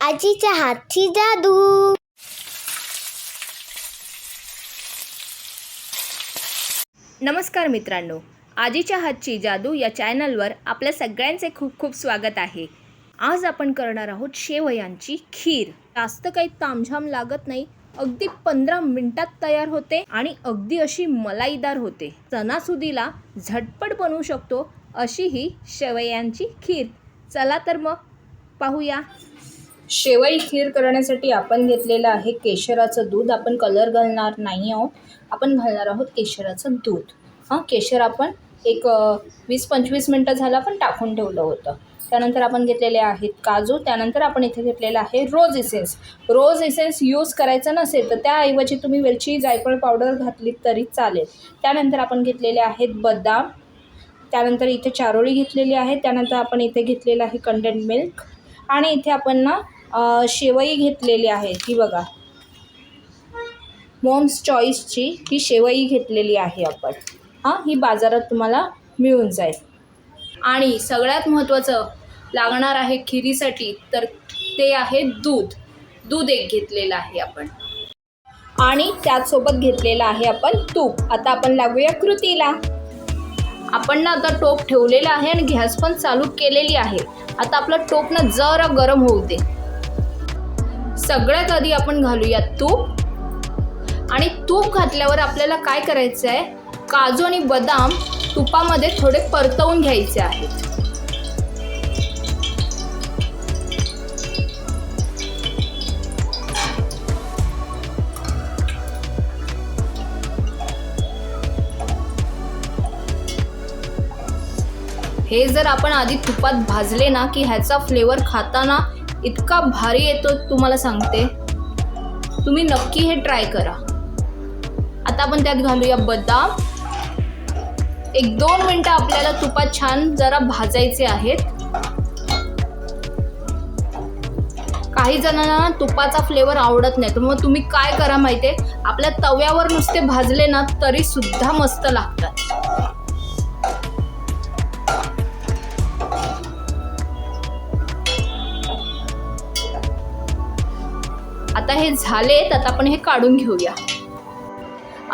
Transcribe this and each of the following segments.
आजीच्या हातची जादू. नमस्कार मित्रांनो आजीच्या हातची जादू या चॅनलवर आपल्या सगळ्यांचे खूप खूप स्वागत आहे. आज आपण करणार आहोत शेवयांची खीर. जास्त काही तामझाम लागत नाही अगदी पंधरा मिनिटात तयार होते आणि अगदी अशी मलाईदार होते. सणासुदीला झटपट बनवू शकतो अशी ही शेवयांची खीर. चला तर मग पाहूया. शेवई खीर करण्यासाठी आपण घेतलेलं आहे केशराचं दूध. आपण कलर घालणार नाही आहोत. आपण घालणार आहोत केशराचं दूध. हां केशर आपण एक वीस पंचवीस मिनटं झालं आपण टाकून ठेवलं होतं. त्यानंतर आपण घेतलेले आहेत काजू. त्यानंतर आपण इथे घेतलेलं आहे rose essence rose essence use करायचं नसेल तर त्याऐवजी तुम्ही वेलची जायफळ पावडर घातली तरी चालेल. त्यानंतर आपण घेतलेले आहेत बदाम. त्यानंतर इथे चारोळी घेतलेली आहे. त्यानंतर आपण इथे घेतलेलं आहे कंडेंट मिल्क आणि इथे आपण ना शेवई घेतलेली आहे ही बघा. मॉम्स चॉईसची ही शेवई घेतलेली आहे आपण. हां ही बाजारात तुम्हाला मिळून जाईल. आणि सगळ्यात महत्त्वाचं लागणार आहे खिरीसाठी तर ते आहे दूध. दूध एक घेतलेलं आहे आपण. आणि त्याचसोबत घेतलेलं आहे आपण तूप. आता आपण लागूया कृतीला. आपण ना आता टोप ठेवलेला आहे आणि गॅस पण चालू केलेली आहे. आता आपलं टोप ना जरा गरम होऊ दे. सगळ्यात आधी आपण घालूयात तूप. आणि तूप घातल्यावर आपल्याला काय करायचं आहे काजू आणि बदाम तुपामध्ये थोडे परतवून घ्यायचे आहेत. हे जर आपण आधी तुपात भाजले ना की ह्याचा फ्लेवर खाताना इतका भारी येतो तुम्हाला सांगते. तुम्ही नक्की हे ट्राय करा. आता आपण त्यात घालूया बदाम. एक दोन मिनटं आपल्याला तुपात छान जरा भाजायचे आहेत. काही जणांना तुपाचा फ्लेवर आवडत नाही. तर मग तुम्ही काय करा माहितीये? आपल्या तव्यावर नुसते भाजले ना तरी सुद्धा मस्त लागतात. आता हे झाले आता आपण हे काढून घेऊया.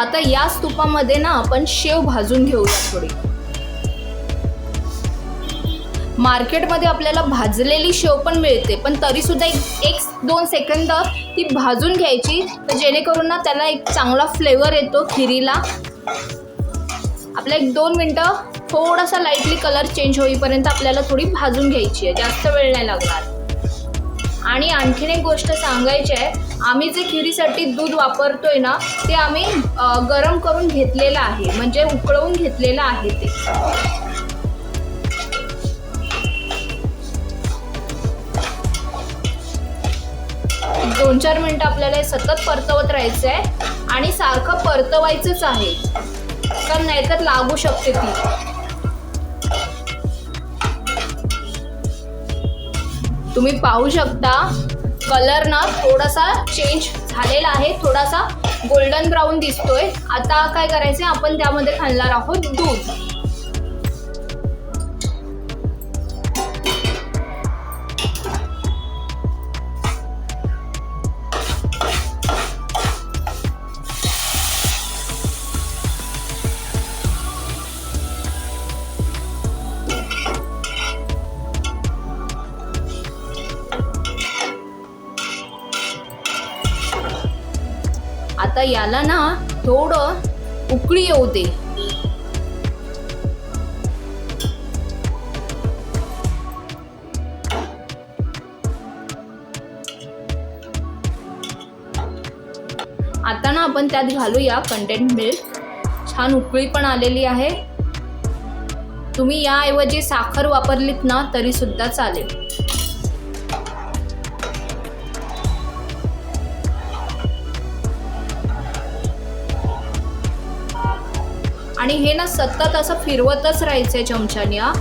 आता या स्तूपामध्ये ना आपण शेव भाजून घेऊया थोडी. मार्केटमध्ये आपल्याला भाजलेली शेव पण मिळते पण तरी सुद्धा एक एक दोन सेकंद ती भाजून घ्यायची तर जेणेकरून ना त्याला एक चांगला फ्लेवर येतो खिरीला. आपल्या एक दोन मिनटं थोडासा लाईटली कलर चेंज होईपर्यंत आपल्याला थोडी भाजून घ्यायची आहे जास्त वेळ नाही लागणार. आणि आणखीन एक गोष्ट सांगायची आहे आम्ही जे खिरीसाठी दूध वापरतोय ना ते आम्ही गरम करून घेतलेलं आहे. म्हणजे उकळवून घेतलेलं आहे ते. दोन चार मिनटं आपल्याला हे सतत परतवत राहायचं आहे आणि सारखं परतवायचंच आहे. कारण नाहीतर लागू शकते ती. तुम्ही पाहू शकता कलर ना थोडासा चेंज झालेला आहे थोडासा गोल्डन ब्राऊन दिसतोय. आता काय करायचं आपण त्यामध्ये घालणार आहोत दूध. आता याला ना थोडं उकळी येऊ दे. आता ना आपण त्यात घालूया कंटेंट मिल्क छान उकळी पण आलेली आहे. तुम्ही याऐवजी साखर वापरलीत ना तरी सुद्धा चालेल. आणि हे ना सतत असं फिरवतच राहायचंय चमच्याने हा.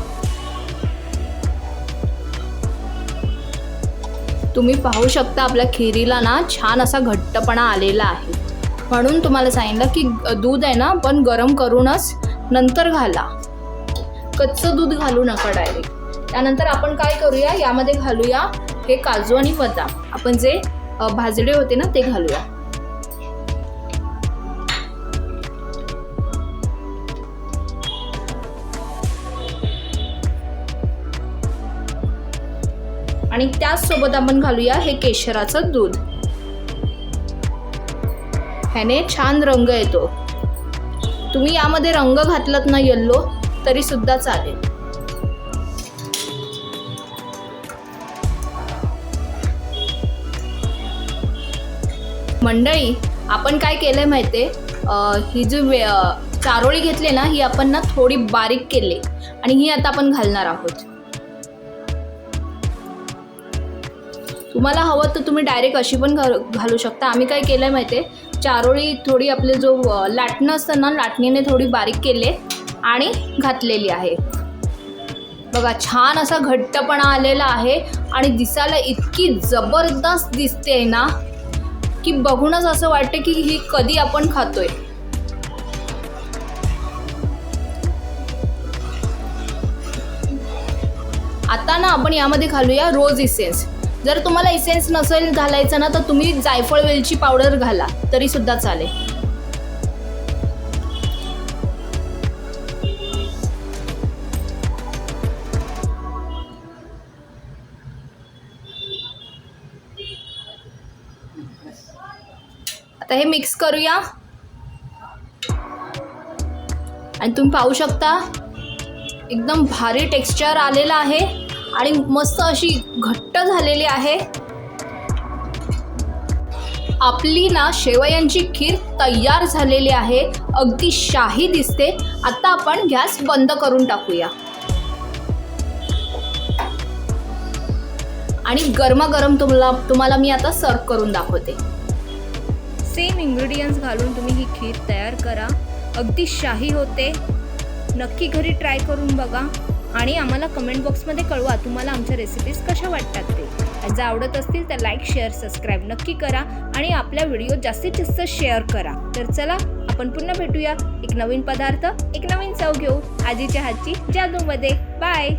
तुम्ही पाहू शकता आपल्या खिरीला ना छान असा घट्टपणा आलेला आहे. म्हणून तुम्हाला सांगितलं की दूध आहे ना पण गरम करूनच नंतर घाला. कच्चं दूध घालू नका डायरेक्ट त्यानंतर आपण काय करूया यामध्ये घालूया हे काजू आणि बदाम. आपण जे भाजले होते ना ते घालूया. आणि त्याचसोबत आपण घालूया हे केशराचं दूध. ह्याने छान रंग येतो. तुम्ही यामध्ये रंग घातलात ना येल्लो तरी सुद्धा चालेल. मंडळी आपण काय केलंय माहिती ही जी वे चारोळी घेतली ना ही आपण ना थोडी बारीक केली. आणि ही आता आपण घालणार आहोत. तुम्हाला हवं तर तुम्ही डायरेक्ट अशी पण घाल घालू शकता. आम्ही काय केलं आहे माहिती आहे चारोळी थोडी आपले जो लाटणं असतं ना लाटणीने थोडी बारीक केले आणि घातलेली आहे. बघा छान असा घट्टपणा आलेला आहे आणि दिसायला इतकी जबरदस्त दिसते ना की बघूनच असं वाटतं की ही कधी आपण खातोय. आता ना आपण यामध्ये घालूया रोज इसेन्स जर तुम्हाला इसेन्स नसेल घालायचं ना तर तुम्ही जायफळ वेलची पावडर घाला तरी सुद्धा चालेल. आता हे मिक्स करूया. आणि तुम्ही पाहू शकता एकदम भारी टेक्स्चर आलेलं आहे. आणि मस्त अशी घट्ट झालेली आहे. आपली ना शेवयांची खीर तयार झालेली आहे. अगदी शाही दिसते. आता आपण गॅस बंद करून टाकूया. आणि गरमागरम तुम्हाला तुम्हाला मी आता सर्व करून दाखवते. सेम इन्ग्रेडियंट्स घालून तुम्ही ही खीर तयार करा. अगदी शाही होते. नक्की घरी ट्राय करून बघा. आणि आम्हाला कमेंट बॉक्समध्ये कळवा तुम्हाला आमच्या रेसिपीज कशा वाटतात ते. जर आवडत असतील तर लाईक शेअर सबस्क्राईब नक्की करा आणि आपल्या व्हिडिओ जास्तीत जास्त शेअर करा. तर चला आपण पुन्हा भेटूया. एक नवीन पदार्थ एक नवीन चव घेऊ. आजीच्या हातची जादूमध्ये. बाय